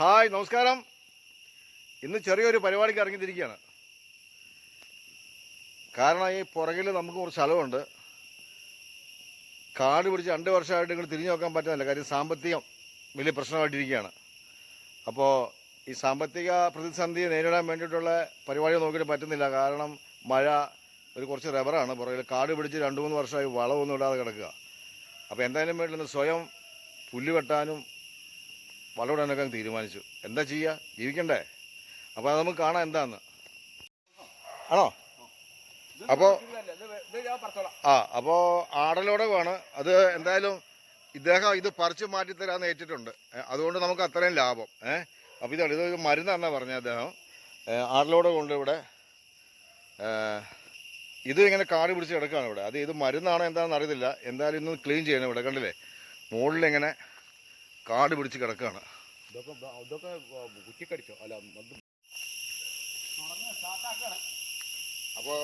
Hi നമസ്കാരം. ഇന്ന് ചെറിയൊരു പരിപാടിക്ക് ഇറങ്ങിത്തിരിക്കുകയാണ്. കാരണം ഈ പുറകിൽ നമുക്ക് കുറച്ച് സ്ഥലമുണ്ട്. കാട് പിടിച്ച് രണ്ട് വർഷമായിട്ട് ഇങ്ങോട്ട് തിരിഞ്ഞു നോക്കാൻ പറ്റുന്നില്ല. കാര്യം സാമ്പത്തികം വലിയ പ്രശ്നമായിട്ടിരിക്കുകയാണ്. അപ്പോൾ ഈ സാമ്പത്തിക പ്രതിസന്ധി നേരിടാൻ വേണ്ടിയിട്ടുള്ള പരിപാടി നോക്കിയിട്ട് പറ്റുന്നില്ല. കാരണം മഴ ഒരു കുറച്ച് റബ്ബറാണ്. പുറകിൽ കാട് പിടിച്ച് രണ്ട് മൂന്ന് വർഷമായി വളമൊന്നും ഇടാതെ കിടക്കുക. അപ്പോൾ എന്തായാലും വേണ്ടി സ്വയം പുല്ല് വെട്ടാനും വളമിടാനൊക്കെ അങ്ങ് തീരുമാനിച്ചു. എന്താ ചെയ്യുക ജീവിക്കണ്ടേ? അപ്പോൾ അത് നമുക്ക് കാണാം എന്താന്ന്. ആണോ? അപ്പോൾ ആ അപ്പോൾ ആടലോടകമാണ് അത് എന്തായാലും ഇദ്ദേഹം ഇത് പറിച്ച് മാറ്റി തരാമെന്ന് ഏറ്റിട്ടുണ്ട്. അതുകൊണ്ട് നമുക്ക് അത്രയും ലാഭം. ഏഹ് അപ്പോൾ ഇതാണ്. ഇതൊരു മരുന്നാണെന്നാണ് പറഞ്ഞത് അദ്ദേഹം. ആടലോടെ ആടലോടകമുണ്ട് ഇവിടെ ഇത് ഇങ്ങനെ കാട് പിടിച്ച് കിടക്കുകയാണ് ഇവിടെ. അത് ഇത് മരുന്നാണോ എന്താണെന്ന് അറിയത്തില്ല. എന്തായാലും ഇന്ന് ക്ലീൻ ചെയ്യണം ഇവിടെ. കണ്ടില്ലേ? മുകളിൽ ഇങ്ങനെ കാട് പിടിച്ച് കിടക്കുകയാണ് ഇതൊക്കെ ബ- ഇതൊക്കെ കുറ്റിക്കടിച്ചോ? അല്ല അത് അപ്പോൾ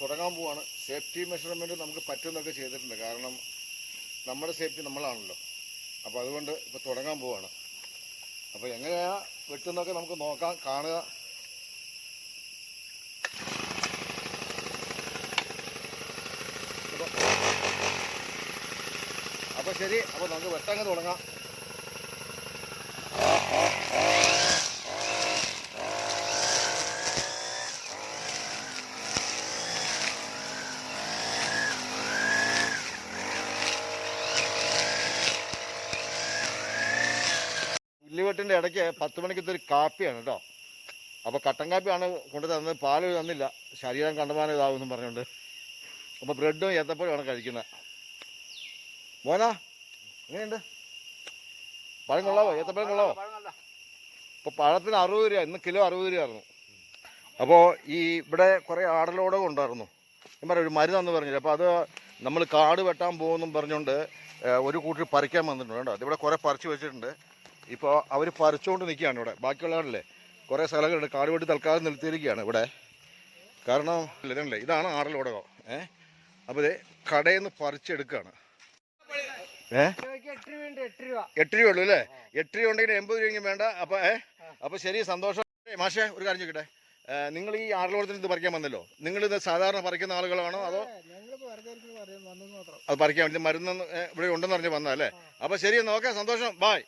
തുടങ്ങാൻ പോവാണ്. സേഫ്റ്റി മെഷർമെന്റ് നമുക്ക് പറ്റുന്നൊക്കെ ചെയ്തിട്ടുണ്ട്. കാരണം നമ്മുടെ സേഫ്റ്റി നമ്മളാണല്ലോ. അപ്പോൾ അതുകൊണ്ട് ഇപ്പോൾ തുടങ്ങാൻ പോവാണ്. അപ്പോൾ എങ്ങനെയാ വെട്ടുന്നൊക്കെ നമുക്ക് നോക്കാം കാണുക. അപ്പോൾ ശരി അപ്പോൾ നമുക്ക് വെട്ടങ്ങ് തുടങ്ങാം. പുല്ലുവെട്ടിന്റെ ഇടയ്ക്ക് പത്ത് മണിക്കത്തെ ഒരു കാപ്പിയാണ് കേട്ടോ. അപ്പോൾ കട്ടൻ കാപ്പിയാണ് കൊണ്ടു തന്നത്. പാൽ തന്നില്ല. ശരീരം കണ്ടമാനം ഇതാവുമെന്നും പറഞ്ഞുകൊണ്ട്. അപ്പോൾ ബ്രെഡും ഏത്തപ്പഴമാണ് കഴിക്കുന്നത്. മോനാ എങ്ങനെയുണ്ട്? പഴം കൊള്ളാവോ? ഏത്തപ്പഴം കൊള്ളാവോ? ഇപ്പോൾ പഴത്തിന് അറുപത് രൂപ ഇന്ന് കിലോ അറുപത് രൂപയായിരുന്നു അപ്പോൾ ഈ ഇവിടെ കുറേ ആടലോടകം ഉണ്ടായിരുന്നു. ഞാൻ പറയാം ഒരു മരുന്നെന്ന് പറഞ്ഞില്ല? അപ്പോൾ അത് നമ്മൾ കാട് വെട്ടാൻ പോകുമെന്നും പറഞ്ഞുകൊണ്ട് ഒരു കൂട്ടർ പറിക്കാൻ വന്നിട്ടുണ്ട് കേട്ടോ. അതിവിടെ കുറേ പറിച്ചു വെച്ചിട്ടുണ്ട്. ഇപ്പോൾ അവർ പറിച്ചുകൊണ്ട് നിൽക്കുകയാണ് ഇവിടെ. ബാക്കിയുള്ളവരല്ലേ? കുറേ സ്ഥലങ്ങളുണ്ട്. കാട് വെട്ടി തൽക്കാലം നിർത്തിയിരിക്കുകയാണ് ഇവിടെ. കാരണം ഇതാണ് ആടലോടകം. ഏഹ് അപ്പോൾ ഇത് കടയിൽ നിന്ന് പറിച്ചെടുക്കുകയാണ്. എട്ട് രൂപ ഉള്ളൂ അല്ലേ? എട്ട് രൂപ ഉണ്ടെങ്കിൽ എൺപത് രൂപയെങ്കിലും വേണ്ട. അപ്പോൾ ഏ? അപ്പോൾ ശരി സന്തോഷം. മാഷെ ഒരു കാര്യം ചോദിക്കട്ടെ? നിങ്ങൾ ഈ ആടലോടത്തിന് ഇത് പറിക്കാൻ വന്നല്ലോ. നിങ്ങൾ ഇത് സാധാരണ പറിക്കുന്ന ആളുകളാണോ അതോ അത് പറിക്കാൻ വേണ്ടി മരുന്ന് ഇവിടെ ഉണ്ടെന്ന് പറഞ്ഞ് വന്നല്ലേ അപ്പോൾ ശരി എന്നാൽ ഓക്കെ സന്തോഷം. ബായ്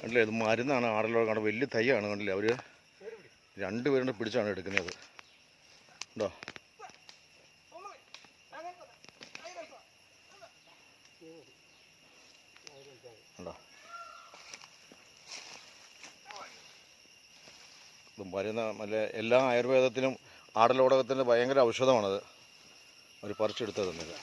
കണ്ടില്ലേ ഇത് മരുന്നാണ് ആടലോട് കണ്ട വലിയ തയ്യാണ് കണ്ടില്ലേ അവർ? രണ്ടുപേരും കൂടെ പിടിച്ചാണ് എടുക്കുന്നത്. ഉണ്ടോ ഇത് മരുന്ന് നല്ല എല്ലാ ആയുർവേദത്തിനും ആടലോടകത്തിന്റെ ഭയങ്കര ഔഷധമാണത്. അവർ പറിച്ചെടുത്തത് തന്നത്